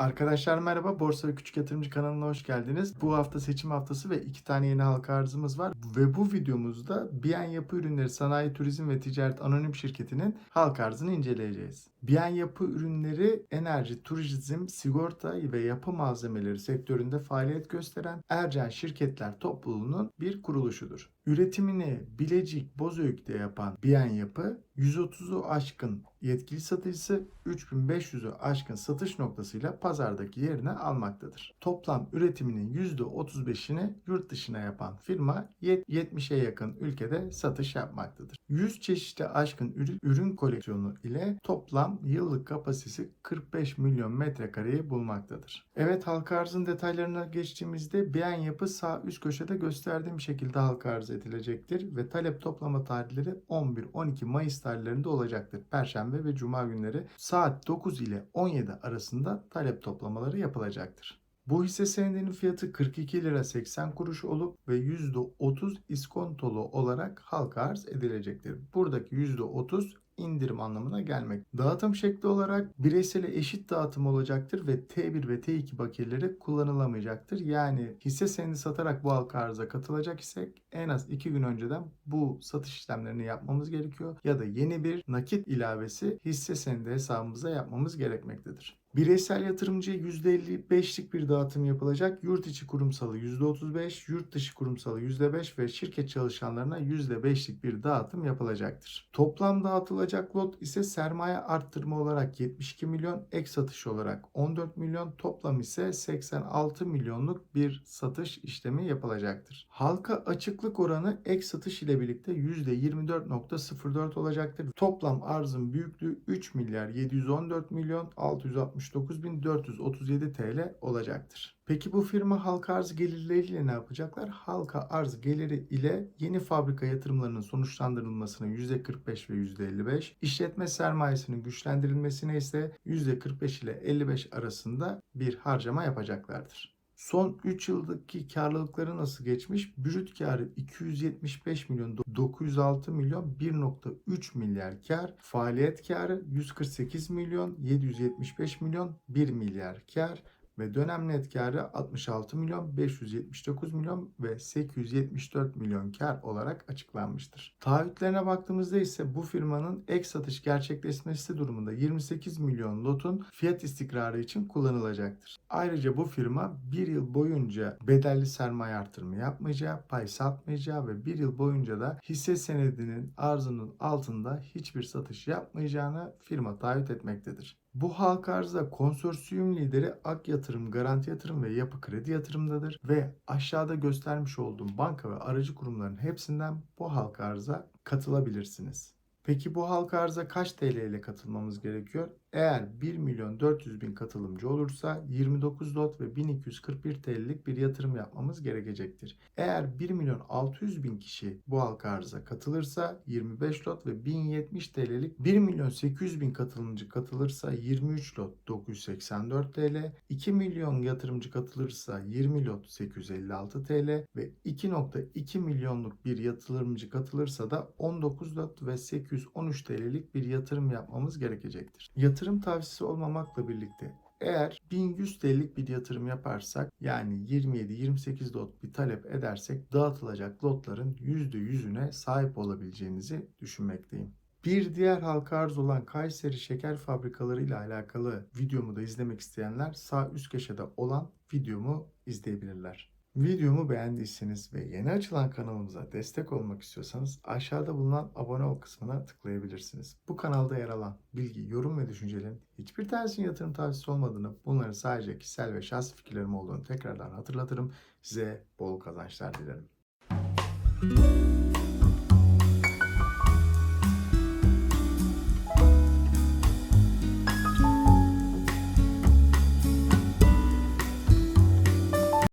Arkadaşlar merhaba. Borsa ve Küçük Yatırımcı kanalına hoş geldiniz. Bu hafta seçim haftası ve iki tane yeni halka arzımız var. Ve bu videomuzda Biyen Yapı Ürünleri Sanayi Turizm ve Ticaret Anonim Şirketi'nin halka arzını inceleyeceğiz. Biyen Yapı Ürünleri enerji, turizm, sigorta ve yapı malzemeleri sektöründe faaliyet gösteren Ercan Şirketler topluluğunun bir kuruluşudur. Üretimini Bilecik, Bozüyük'te yapan Biyen Yapı, 130'u aşkın yetkili satıcısı 3500'ü aşkın satış noktasıyla pazardaki yerini almaktadır. Toplam üretiminin %35'ini yurt dışına yapan firma 70'e yakın ülkede satış yapmaktadır. 100 çeşitli aşkın ürün, koleksiyonu ile toplam yıllık kapasitesi 45 milyon metrekareyi bulmaktadır. Evet halka arzın detaylarına geçtiğimizde beğen yapı sağ üst köşede gösterdiğim şekilde halka arz edilecektir ve talep toplama tarihleri 11-12 Mayıs tarihlerinde olacaktır. Perşembe ve Cuma günleri saat 9 ile 17 arasında talep toplamaları yapılacaktır. Bu hisse senedinin fiyatı 42 lira 80 kuruş olup ve %30 iskontolu olarak halka arz edilecektir. Buradaki %30 indirim anlamına gelmek. Dağıtım şekli olarak bireysele eşit dağıtım olacaktır ve T1 ve T2 bakiyeleri kullanılamayacaktır. Yani hisse senedi satarak bu halka arıza katılacak isek en az 2 gün önceden bu satış işlemlerini yapmamız gerekiyor ya da yeni bir nakit ilavesi hisse senedi hesabımıza yapmamız gerekmektedir. Bireysel yatırımcıya %55'lik bir dağıtım yapılacak. Yurt içi kurumsalı %35, yurt dışı kurumsalı %5 ve şirket çalışanlarına %5'lik bir dağıtım yapılacaktır. Toplam dağıtılacak lot ise sermaye arttırma olarak 72 milyon, ek satış olarak 14 milyon, toplam ise 86 milyonluk bir satış işlemi yapılacaktır. Halka açıklık oranı ek satış ile birlikte %24.04 olacaktır. Toplam arzın büyüklüğü 3 milyar 714 milyon 669.437 TL olacaktır. Peki bu firma halka arz gelirleriyle ne yapacaklar? Halka arz geliri ile yeni fabrika yatırımlarının sonuçlandırılmasına %45 ve %55, işletme sermayesinin güçlendirilmesine ise %45 ile 55 arasında bir harcama yapacaklardır. Son 3 yıldaki karlılıkları nasıl geçmiş? Brüt karı 275 milyon 906 milyon 1.3 milyar kar. Faaliyet karı 148 milyon 775 milyon 1 milyar kar ve dönem net karı 66 milyon 579 milyon ve 874 milyon kar olarak açıklanmıştır. Taahhütlerine baktığımızda ise bu firmanın ek satış gerçekleşmesi durumunda 28 milyon lotun fiyat istikrarı için kullanılacaktır. Ayrıca bu firma bir yıl boyunca bedelli sermaye artırımı yapmayacağı, pay satmayacağı ve bir yıl boyunca da hisse senedinin arzının altında hiçbir satış yapmayacağını firma taahhüt etmektedir. Bu halka arzda konsorsiyum lideri Ak Yatırım, Garanti Yatırım ve Yapı Kredi Yatırım'dadır ve aşağıda göstermiş olduğum banka ve aracı kurumların hepsinden bu halka arza katılabilirsiniz. Peki bu halka arza kaç TL ile katılmamız gerekiyor? Eğer 1 milyon 400 bin katılımcı olursa 29 lot ve 1241 TL'lik bir yatırım yapmamız gerekecektir. Eğer 1 milyon 600 bin kişi bu halka arıza katılırsa 25 lot ve 1070 TL'lik 1 milyon 800 bin katılımcı katılırsa 23 lot 984 TL, 2 milyon yatırımcı katılırsa 20 lot 856 TL ve 2.2 milyonluk bir yatırımcı katılırsa da 19 lot ve 813 TL'lik bir yatırım yapmamız gerekecektir. Yatırım tavsiyesi olmamakla birlikte eğer 1100 TL'lik bir yatırım yaparsak yani 27-28 lot bir talep edersek dağıtılacak lotların %100'üne sahip olabileceğinizi düşünmekteyim. Bir diğer halka arz olan Kayseri Şeker Fabrikaları ile alakalı videomu da izlemek isteyenler sağ üst köşede olan videomu izleyebilirler. Videomu beğendiyseniz ve yeni açılan kanalımıza destek olmak istiyorsanız aşağıda bulunan abone ol kısmına tıklayabilirsiniz. Bu kanalda yer alan bilgi, yorum ve düşüncelerin hiçbir tanesinin yatırım tavsiyesi olmadığını, bunların sadece kişisel ve şahsi fikirlerim olduğunu tekrardan hatırlatırım. Size bol kazançlar dilerim.